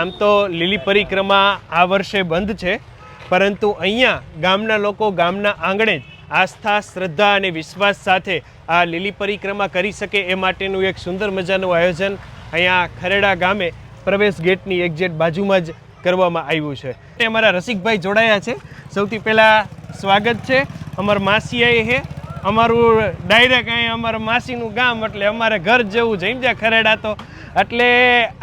આમ તો લીલી પરિક્રમા આ વર્ષે બંધ છે, પરંતુ અહીંયા ગામના લોકો ગામના આંગણે જ આસ્થા, શ્રદ્ધા અને વિશ્વાસ સાથે આ લીલી પરિક્રમા કરી શકે એ માટેનું એક સુંદર મજાનું આયોજન અહીંયા ખરેડા ગામે પ્રવેશ ગેટની એક્ઝેટ બાજુમાં જ કરવામાં આવ્યું છે. અમારા રસિકભાઈ જોડાયા છે. સૌથી પહેલાં સ્વાગત છે. અમારા માસી હે અમારું ડાયરેક્ટ અહીં અમારા માસીનું ગામ એટલે અમારે ઘર જેવું સમજ્યા ખરેડા તો. એટલે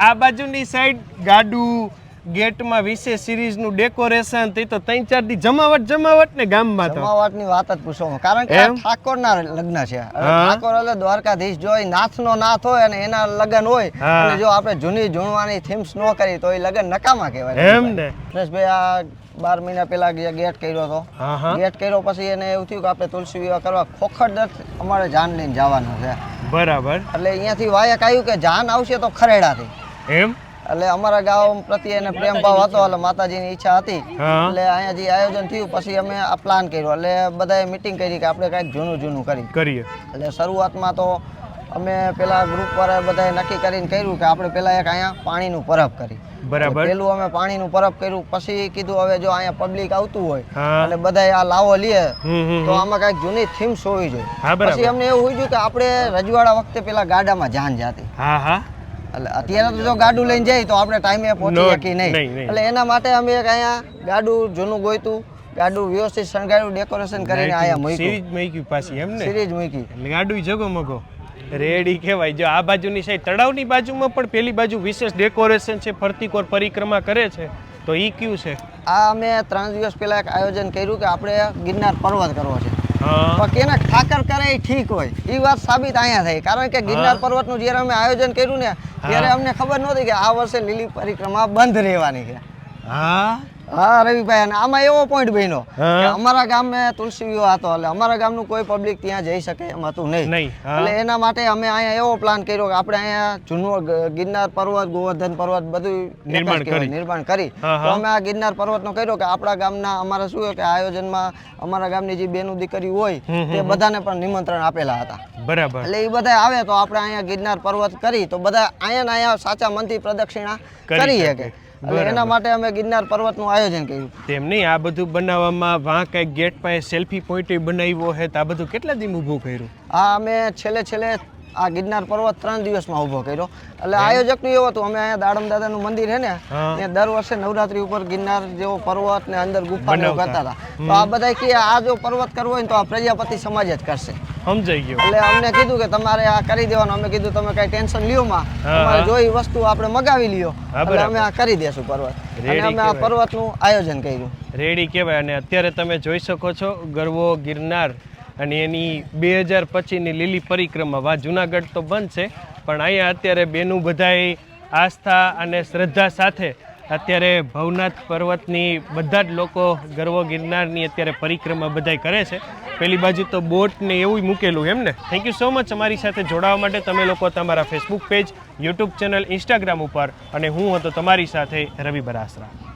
આ બાજુની સાઈડ ગાડું ગેટમાં વિશેષ સિરીઝનું ડેકોરેશન તે તો ત્રણ ચાર દી જમાવટ જમાવટ ને ગામમાં તો. જમાવટની વાત જ પૂછો કારણ કે ઠાકોરના લગ્ન છે. ઠાકોર એટલે દ્વારકાધીશ જો એ નાથનો નાથ હોય અને એના લગ્ન હોય અને જો આપણે જૂની જૂનવાની થીમ્સ ન કરી તો એ લગ્ન નકામા કહેવાય. એમ ને. ભાઈ આ બાર મહિના પહેલા ગેટ કર્યો હતો. ગેટ કર્યો પછી એને એવું થયું કે આપણે તુલસી વિવાહ કરવા ખોખરદત્ત અમારે જાન લઈને જવાનું છે. બરાબર. એટલે અહીંયાથી વાયક આવ્યું કે જાન આવશે તો ખરેડાથી. એમ? એટલે અમારા ગામ પ્રત્યે એને પ્રેમ ભાવ હતો એટલે માતાજીની ઈચ્છા હતી. એટલે અહીંયા જે આયોજન થયું પછી અમે આ પ્લાન કર્યો. એટલે બધાએ મિટિંગ કરી કે આપણે કાંઈક જૂનું જૂનું કરી કરીએ. એટલે શરૂઆતમાં તો અમે પેલા ગ્રુપ વાળા બધાએ નક્કી કરીને કર્યું કે આપણે પેલા એક અહીંયા પાણીનું પરબ કરી. બરાબર. પેલું અમે પાણીનું પરબ કર્યું પછી કીધું હવે જો અહીંયા પબ્લિક આવતું હોય અને બધાએ આ લાવો લે હમ હમ તો આમાં કંઈક જૂની થીમ્સ હોવી જોઈએ પછી અમને એવું હોય કે આપણે રજવાડા વખતે પેલા ગાડામાં જાન જાતી. હા હા. એટલે અત્યારે તો જો ગાડું લઈને જાય તો આપણે ટાઈમે પહોંચી શકીએ નહીં. એટલે એના માટે અમે એક અહીંયા ગાડું જૂનું ગોયતું ગાડું વ્યવસ્થિત શણગાર્યું ડેકોરેશન કરીને અહીંયા મૂકી સિરીઝ મૂકી પાછી એમ ને? સિરીજ મૂકી એટલે ગાડું જગમગો રેડી કહેવાય. જો આ બાજુની સાઈડ તળાવની બાજુમાં પણ પેલી બાજુ વિશેષ ડેકોરેશન છે ફરતી કોર પરિક્રમા કરે છે તો એ કયું છે? આ અમે ત્રણ દિવસ પહેલા એક આયોજન કર્યું કે આપણે ગિરનાર પર્વત કરવો છે. બાકી પણ કેને ઠાકર કરે એ ઠીક હોય. એ વાત સાબિત અહીંયા થઈ. કારણ કે ગિરનાર પર્વતનું જ્યારે અમે આયોજન કર્યું ને ત્યારે અમને ખબર નહોતી કે આ વર્ષે લીલી પરિક્રમા બંધ રહેવાની છે. હા? હા રવિભાઈ અને આમાં એવો પોઈન્ટ બન્યો કે અમારા ગામે તુલસી વિવાહ હતો એટલે અમારા ગામનું કોઈ પબ્લિક ત્યાં જઈ શકે એમ હતું નહીં. એટલે એના માટે અમે અહીંયા એવો પ્લાન કર્યો કે આપણે અહીંયા જૂનો ગિરનાર પર્વત ગોવર્ધન પર્વત બધું નિર્માણ કરી. નિર્માણ કરી. તો અમે આ ગિરનાર પર્વતનો કર્યો કે આપણા ગામના અમારા શું કે આયોજનમાં અમારા ગામની જે બેનું દીકરી હોય તે બધાને પણ નિમંત્રણ આપેલા હતા. બરાબર. એટલે એ બધા આવે તો આપણે અહીંયા ગિરનાર પર્વત કરી તો બધા અહીંયા ને અહીંયા સાચા મનથી પ્રદક્ષિણા કરી કરી શકે. એના માટે અમે ગિરનાર પર્વતનું આયોજન કર્યું. તેમ નહીં આ બધું બનાવવામાં વાં કંઈક ગેટ પાસે સેલ્ફી પોઈન્ટ બનાવ્યો હે તો આ બધું કેટલા દિન ઊભું કર્યું? આ અમે છેલ્લે છેલ્લે આ ગિરનાર પર્વત ત્રણ દિવસમાં ઊભો કર્યો. એટલે આયોજકનું એવું હતું અમે અહીંયા દાડમ દાદાનું મંદિર હે ને ત્યાં દર વર્ષે નવરાત્રી ઉપર ગિરનાર જેવો પર્વત ને અંદર ગુફા ને કરતા હતા. તો આ બધા કે આ જો પર્વત કરવો હોય ને તો આ પ્રજાપતિ સમાજ જ કરશે. સમજાઈ ગયો. એટલે અમને કીધું કે તમારે આ કરી દેવાનું. અમે કીધું તમે કઈ ટેન્શન લ્યો માં. તમારે જોઈ વસ્તુ આપણે મગાવી લ્યો. એટલે અમે આ કરી દેશું પર્વત. અને અમે આ. પર્વતનું આયોજન કર્યું. રેડી કહેવાય. અને અત્યારે તમે જોઈ શકો છો ગરવો ગિરનાર અને એની બે હજાર પચીસની લીલી પરિક્રમા. વા જુનાગઢ તો બંધ છે પણ અહીંયા અત્યારે બેનું બધાય આસ્થા અને શ્રદ્ધા સાથે અત્યારે ભવનાથ પર્વતની બધા જ લોકો ગરવો ગિરનારની અત્યારે પરિક્રમા બધાય કરે છે. પેલી બાજુ તો બોટ ને એવું મૂકેલું એમ ને? થેન્ક યુ સો મચ અમારી સાથે જોડાવા માટે. તમે લોકો તમારા Facebook page YouTube channel Instagram ઉપર. અને હું હતો તમારી સાથે રવિ બરાસરા.